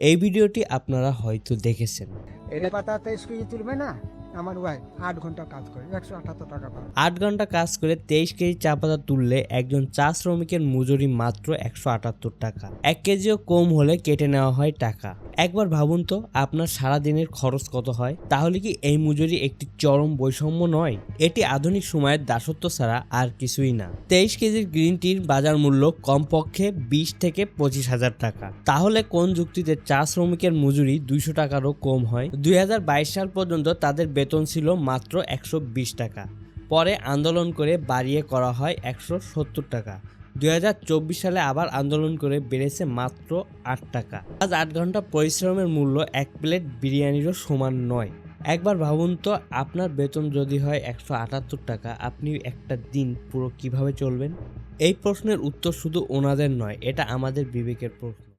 এই ভিডিওটি আপনারা হয়তো দেখেছেন। এটা পাতা তেইশ কেজি তুলবে না? আমার ওয়াই আট ঘণ্টা কাজ করে একশো আঠাত্তর টাকা আট ঘণ্টা কাজ করে তেইশ কেজি চা পাতা তুললে একজন চা শ্রমিকের মজুরি মাত্র একশো আটাত্তর টাকা। এক কেজিও কম হলে কেটে নেওয়া হয় টাকা। একবার ভাবুন তো, আপনার সারা দিনের খরচ কত হয়? তাহলে কি এই মজুরি একটি চরম বৈষম্য নয়? এটি আধুনিক সময়ের দাসত্ব ছাড়া আর কিছুই না। তেইশ কেজির গ্রিন টির বাজার মূল্য কমপক্ষে বিশ থেকে পঁচিশ হাজার টাকা। তাহলে কোন যুক্তিতে চা শ্রমিকের মজুরি দুইশো টাকারও কম হয়? দুই হাজার বাইশ সাল পর্যন্ত তাদের বেতন ছিল মাত্র একশো বিশ টাকা। পরে আন্দোলন করে বাড়িয়ে করা হয় একশো সত্তর টাকা। দু হাজার চব্বিশ সালে আবার আন্দোলন করে বেড়েছে মাত্র আট টাকা। আজ আট ঘণ্টা পরিশ্রমের মূল্য এক প্লেট বিরিয়ানিরও সমান নয়। একবার ভাবুন তো, আপনার বেতন যদি হয় একশো আটাত্তর টাকা, আপনি একটা দিন পুরো কীভাবে চলবেন? এই প্রশ্নের উত্তর শুধু ওনাদের নয়, এটা আমাদের বিবেকের প্রশ্ন।